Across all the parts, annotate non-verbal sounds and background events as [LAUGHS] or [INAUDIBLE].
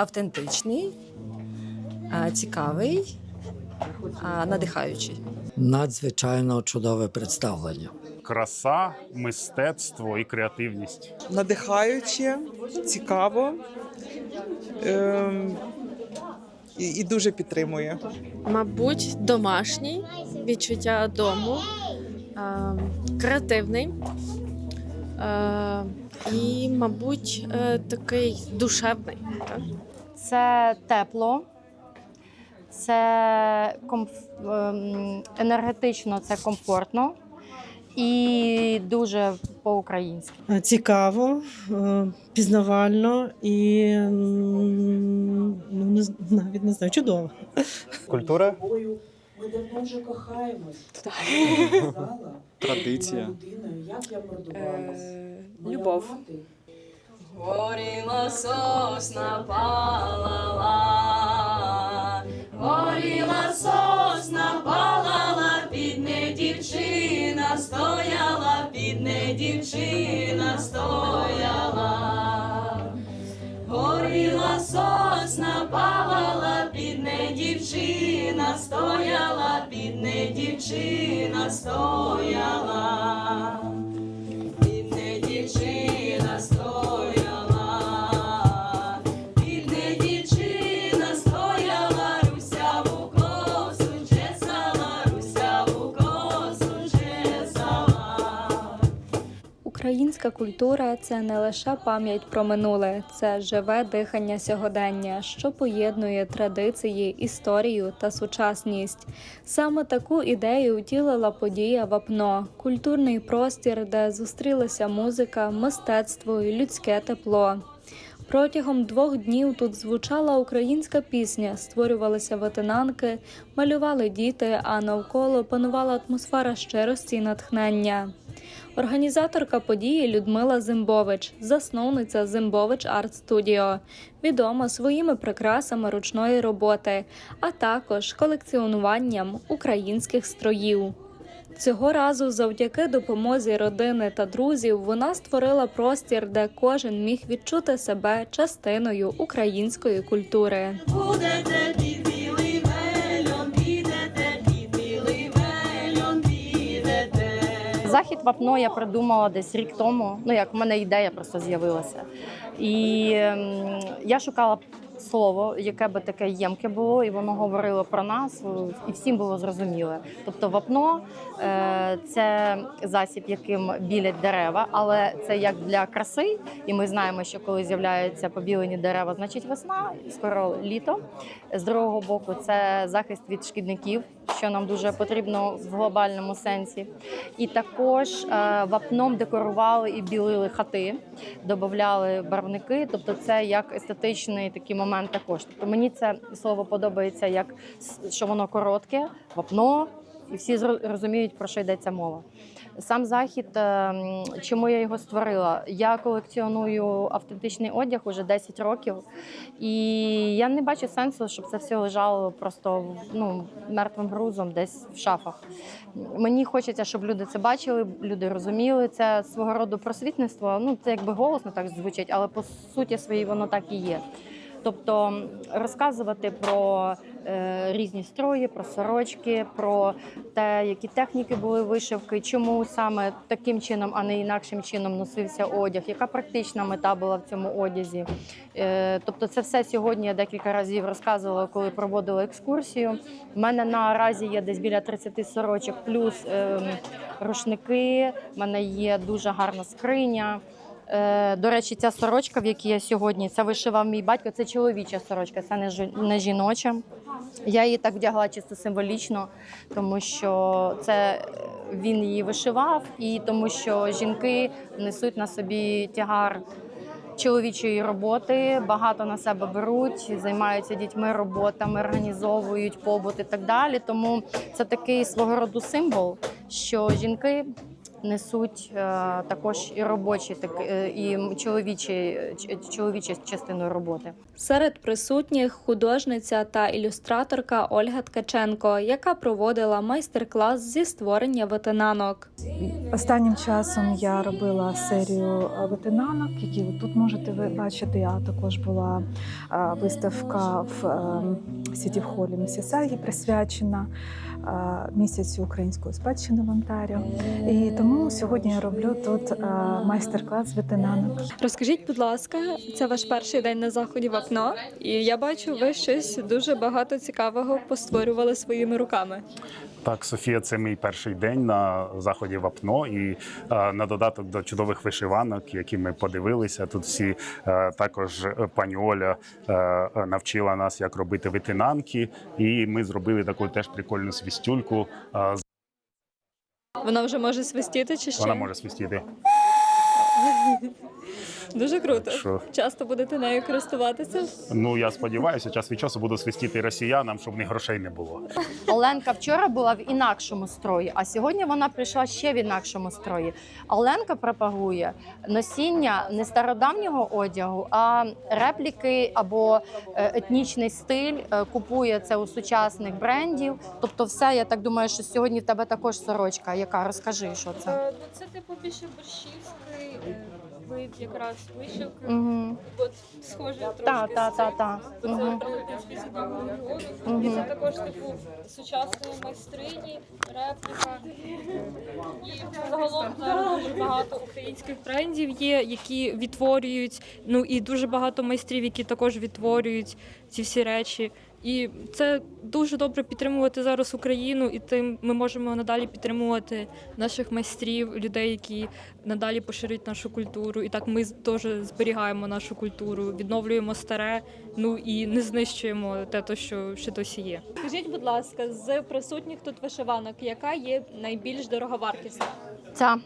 автентичний, е, цікавий, е, надихаючий. Надзвичайно чудове представлення. краса, мистецтво і креативність. надихаюче, цікаво ем, і, і дуже підтримує. Мабуть, домашній, відчуття дому, е, креативний е, і, мабуть, е, такий душевний. Так? Це тепло, це комф... ем, енергетично, це комфортно і дуже по-українськи. Е, Цікаво, е, пізнавально і ну, навіть не знаю, чудово. Культура, Ми давно вже кохаємось. традиція. Як я продувалась. любов. Горіла сосна палала, горіла сосна палала, бідне дівчина стояла, бідне дівчина стояла. Горіла сосна палала, бідне дівчина стояла, бідне дівчина стояла. Культура це не лише пам'ять про минуле, це живе дихання сьогодення, що поєднує традиції, історію та сучасність. Саме таку ідею втілила подія Вапно культурний простір, де зустрілися музика, мистецтво і людське тепло. Протягом двох днів тут звучала українська пісня, створювалися ветенанки, малювали діти, а навколо панувала атмосфера щирості і натхнення. Організаторка події Людмила Зимбович, засновниця Зимбович Арт Студіо, відома своїми прикрасами ручної роботи, а також колекціонуванням українських строїв. Цього разу, завдяки допомозі родини та друзів, вона створила простір, де кожен міг відчути себе частиною української культури. Будете Захід вапно я придумала десь рік тому. Ну як в мене ідея просто з'явилася. І ем, я шукала слово, яке би таке ємке було, і воно говорило про нас, і всім було зрозуміле. Тобто, вапно е, це засіб, яким білять дерева, але це як для краси. І ми знаємо, що коли з'являються побілені дерева, значить весна, скоро літо. З другого боку, це захист від шкідників, що нам дуже потрібно в глобальному сенсі. І також е, вапном декорували і білили хати, додавали барвники. Тобто, це як естетичний такий момент також. Тобто мені це слово подобається, як що воно коротке, вапно, і всі розуміють, про що йдеться мова. Сам захід, е, чому я його створила? Я колекціоную автентичний одяг уже 10 років, і я не бачу сенсу, щоб це все лежало просто ну, мертвим грузом десь в шафах. Мені хочеться, щоб люди це бачили, люди розуміли. Це свого роду просвітництво. Ну, це якби голосно так звучить, але по суті своїй воно так і є. Тобто розказувати про е, різні строї, про сорочки, про те, які техніки були вишивки, чому саме таким чином, а не інакшим чином носився одяг, яка практична мета була в цьому одязі. Е, тобто, це все сьогодні я декілька разів розказувала, коли проводила екскурсію. У мене наразі є десь біля 30 сорочок, плюс е, рушники. У мене є дуже гарна скриня. Е, До речі, ця сорочка, в якій я сьогодні, це вишивав мій батько. Це чоловіча сорочка, це не жі- не жіноча. Я її так вдягла чисто символічно, тому що це він її вишивав, і тому що жінки несуть на собі тягар чоловічої роботи, багато на себе беруть, займаються дітьми, роботами, організовують побут і так далі. Тому це такий свого роду символ, що жінки несуть е, також і робочі, так е, і чоловічі, ч- чоловічі частину роботи. Серед присутніх художниця та ілюстраторка Ольга Ткаченко, яка проводила майстер-клас зі створення ветенанок. Останнім часом я робила серію е, ветенанок, які ви тут можете ви бачити. А також була е, виставка в е, Сіті холі Місісагі, присвячена е, місяцю української спадщини в Онтаріо. І тому сьогодні я роблю тут е, майстер-клас з ветенанок. Розкажіть, будь ласка, це ваш перший день на заході в окно, і я бачу, ви щось дуже багато цікавого постворювали своїми руками. Так, Софія, це мій перший день на заході в АПНО. І е, на додаток до чудових вишиванок, які ми подивилися. Тут всі е, також пані Оля навчила нас, як робити витинанки, і ми зробили таку теж прикольну свістюльку. Вона вже може свистіти чи ще? вона може свістіти. [LAUGHS] Дуже круто. Що- Часто будете нею користуватися. Ну я сподіваюся, час від часу буду свистіти росіянам, щоб ні грошей не було. Оленка вчора була в інакшому строї, а сьогодні вона прийшла ще в інакшому строї. Оленка пропагує носіння не стародавнього одягу, а репліки або е, етнічний стиль. е, Купує це у сучасних брендів. Тобто, все я так думаю, що сьогодні в тебе також сорочка. Яка розкажи, що це? Е, Ну, це типу більше борщівський вид якраз вишивки. Угу. От схоже трошки Та, та, з та, цим. та. Бо Це Мгм. прикладницький регіону. Мгм. І це також типу сучасної майстрині, репліка. І загалом зараз дуже багато українських брендів є, які відтворюють. Ну і дуже багато майстрів, які також відтворюють ці всі речі. І це дуже добре підтримувати зараз Україну, і тим ми можемо надалі підтримувати наших майстрів, людей, які надалі поширюють нашу культуру. І так ми теж зберігаємо нашу культуру, відновлюємо старе, ну і не знищуємо те, то, що ще досі є. Скажіть, будь ласка, з присутніх тут вишиванок, яка є найбільш дороговартісна? Ця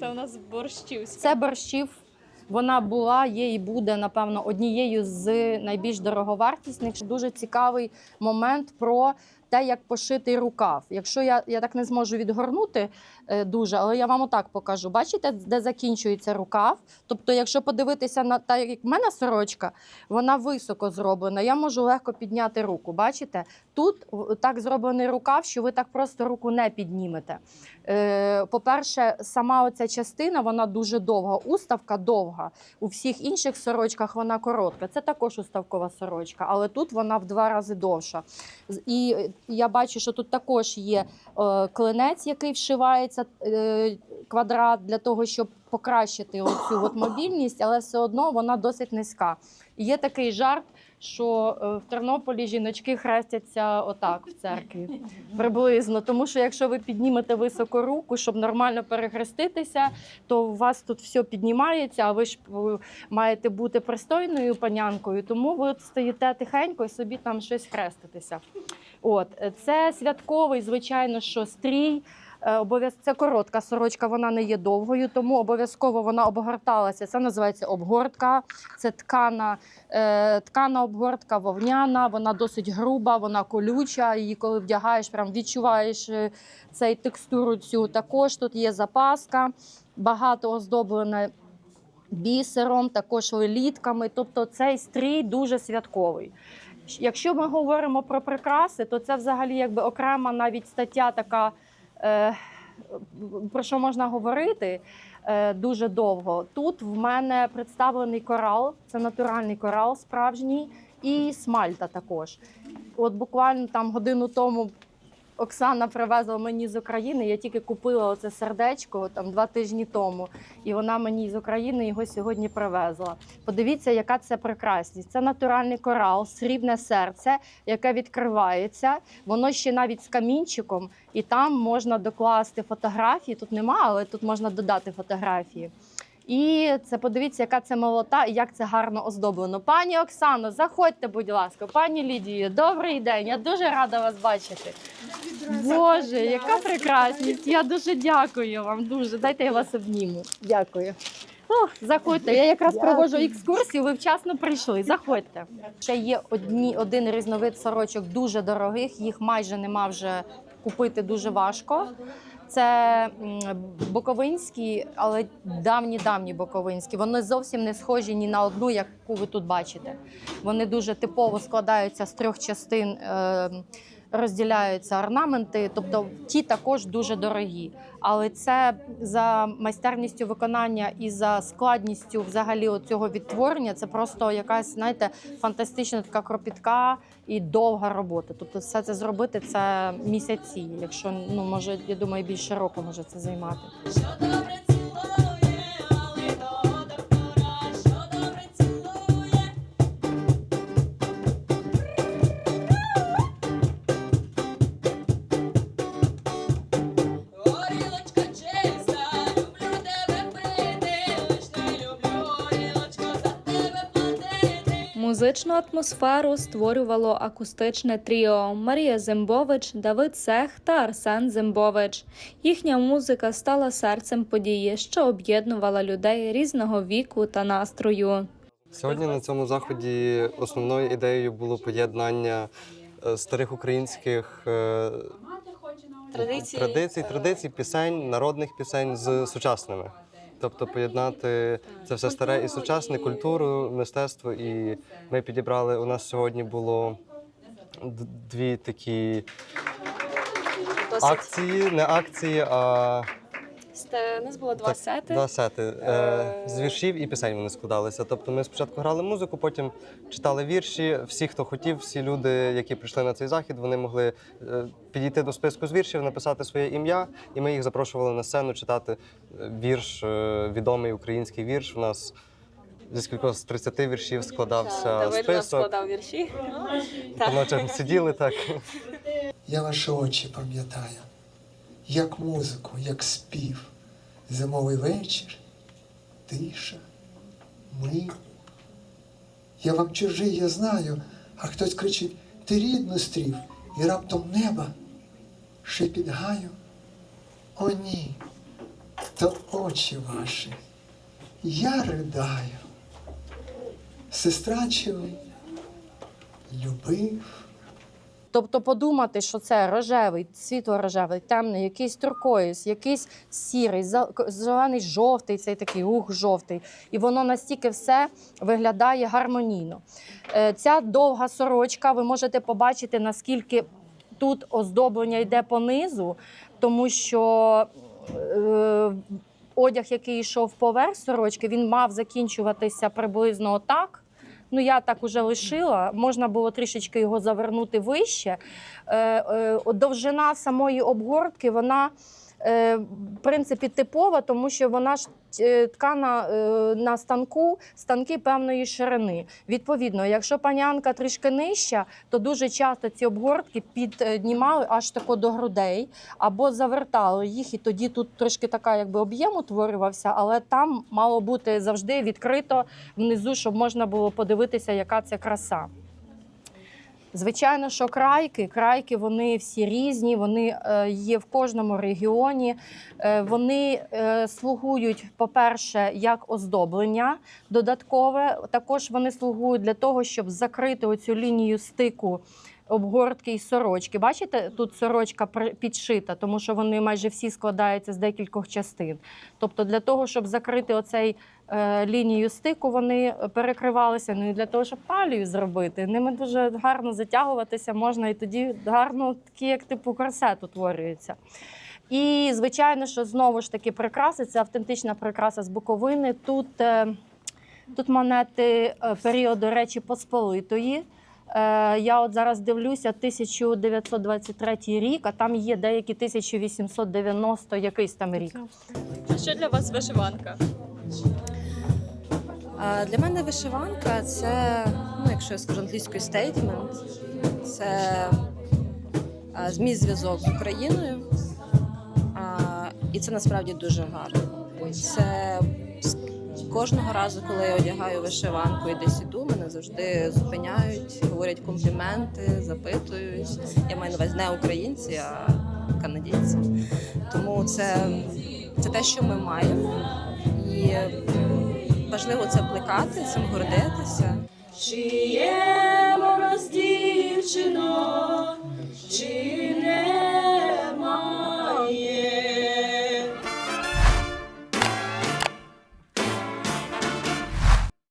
Це у нас борщівська. Це борщів. Вона була, є і буде, напевно, однією з найбільш дороговартісних. Дуже цікавий момент про те, як пошитий рукав. Якщо я, я так не зможу відгорнути е, дуже, але я вам отак покажу. Бачите, де закінчується рукав? Тобто, якщо подивитися на та, як в мене сорочка, вона високо зроблена. Я можу легко підняти руку. Бачите? Тут так зроблений рукав, що ви так просто руку не піднімете. Е, По-перше, сама оця частина вона дуже довга. Уставка довга. У всіх інших сорочках вона коротка. Це також уставкова сорочка, але тут вона в два рази довша. І я бачу, що тут також є е, клинець, який вшивається е, квадрат для того, щоб покращити оцю от мобільність, але все одно вона досить низька. І є такий жарт. Що е, в Тернополі жіночки хрестяться отак в церкві приблизно. Тому що якщо ви піднімете високо руку, щоб нормально перехреститися, то у вас тут все піднімається, а ви ж маєте бути пристойною панянкою, тому ви стоїте тихенько і собі там щось хреститеся. От е, це святковий, звичайно, що стрій. Е, Це коротка сорочка, вона не є довгою, тому обов'язково вона обгорталася. Це називається обгортка. Це ткана, е, ткана обгортка вовняна, вона досить груба, вона колюча. Її коли вдягаєш, прям відчуваєш цей текстуру цю. Також тут є запаска, багато оздоблена бісером, також лелітками. Тобто цей стрій дуже святковий. Якщо ми говоримо про прикраси, то це взагалі якби окрема навіть стаття така. Е, про що можна говорити е, дуже довго. Тут в мене представлений корал, це натуральний корал справжній, і смальта також. От буквально там годину тому Оксана привезла мені з України. Я тільки купила оце сердечко там два тижні тому, і вона мені з України його сьогодні привезла. Подивіться, яка це прекрасність. Це натуральний корал, срібне серце, яке відкривається. Воно ще навіть з камінчиком, і там можна докласти фотографії. Тут нема, але тут можна додати фотографії. І це подивіться, яка це молота і як це гарно оздоблено. Пані Оксано, заходьте, будь ласка, пані Лідію, добрий день. Я дуже рада вас бачити. Боже, яка прекрасність! Я дуже дякую вам. Дуже дайте я вас обніму. Дякую. О, заходьте. Я якраз проводжу екскурсію. Ви вчасно прийшли. Заходьте. Ще є одні один різновид сорочок дуже дорогих. Їх майже нема вже купити дуже важко. Це боковинські, але давні-давні боковинські. Вони зовсім не схожі ні на одну, яку ви тут бачите. Вони дуже типово складаються з трьох частин. Розділяються орнаменти, тобто ті також дуже дорогі. Але це за майстерністю виконання і за складністю взагалі цього відтворення. Це просто якась, знаєте, фантастична така кропітка і довга робота. Тобто, все це зробити це місяці. Якщо ну може, я думаю, більше року може це займати. Музичну атмосферу створювало акустичне тріо Марія Зимбович, Давид Сех та Арсен Зимбович. Їхня музика стала серцем події, що об'єднувала людей різного віку та настрою. Сьогодні на цьому заході основною ідеєю було поєднання е, старих українських е, Традиції. традицій, традицій, пісень, народних пісень з сучасними. Тобто поєднати це все старе і сучасне, культуру, мистецтво. І ми підібрали. У нас сьогодні було дві такі акції, не акції, а У нас було два Так, сети. Два сети. Е, з віршів і пісень вони складалися. Тобто ми спочатку грали музику, потім читали вірші. Всі, хто хотів, всі люди, які прийшли на цей захід, вони могли е, підійти до списку з віршів, написати своє ім'я, і ми їх запрошували на сцену читати е, вірш, е, відомий український вірш. У нас зі скількох з 30 віршів складався список. вірші. По сиділи так. Я ваші очі пам'ятаю, як музику, як спів. Зимовий вечір, тиша, ми. Я вам чужий, я знаю, а хтось кричить, ти рідну стрів, і раптом неба шепіт гаю. О, ні, то очі ваші. Я ридаю. Сестра чи ви любив. Тобто подумати, що це рожевий, світло-рожевий, темний, якийсь туркоїз, якийсь сірий, зел- зелений, жовтий, цей такий ух, жовтий. І воно настільки все виглядає гармонійно. Е, Ця довга сорочка, ви можете побачити, наскільки тут оздоблення йде по низу, тому що е, одяг, який йшов поверх сорочки, він мав закінчуватися приблизно отак. Ну, я так уже лишила. Можна було трішечки його завернути вище. Е, е, довжина самої обгортки, вона. Е, В принципі, типова, тому що вона ж е, ткана е, на станку станки певної ширини. Відповідно, якщо панянка трішки нижча, то дуже часто ці обгортки піднімали аж тако до грудей або завертали їх, і тоді тут трошки така, якби об'єм утворювався, але там мало бути завжди відкрито внизу, щоб можна було подивитися, яка це краса. Звичайно, що крайки, крайки вони всі різні, вони е, є в кожному регіоні. Е, Вони е, слугують, по-перше, як оздоблення додаткове. Також вони слугують для того, щоб закрити оцю лінію стику обгортки і сорочки. Бачите, тут сорочка підшита, тому що вони майже всі складаються з декількох частин. Тобто, для того, щоб закрити оцей е, лінію стику, вони перекривалися. Ну і для того, щоб талію зробити. Ними дуже гарно затягуватися можна, і тоді гарно такі, як типу корсет утворюється. І звичайно, що знову ж таки прикраси це автентична прикраса з Буковини. Тут, е, тут монети е, періоду Речі Посполитої. Е, Я от зараз дивлюся 1923 рік, а там є деякі 1890 якийсь там рік. Що для вас вишиванка? Для мене вишиванка це, ну, якщо я скажу англійською statement, це а, змій зв'язок з Україною. І це насправді дуже гарно. Це кожного разу, коли я одягаю вишиванку і десь іду, мене завжди зупиняють, говорять компліменти, запитують. Я маю на увазі не українці, а канадійці. Тому це, це те, що ми маємо, і важливо це плекати, цим гордитися. Чи є мороз дівчино? Чи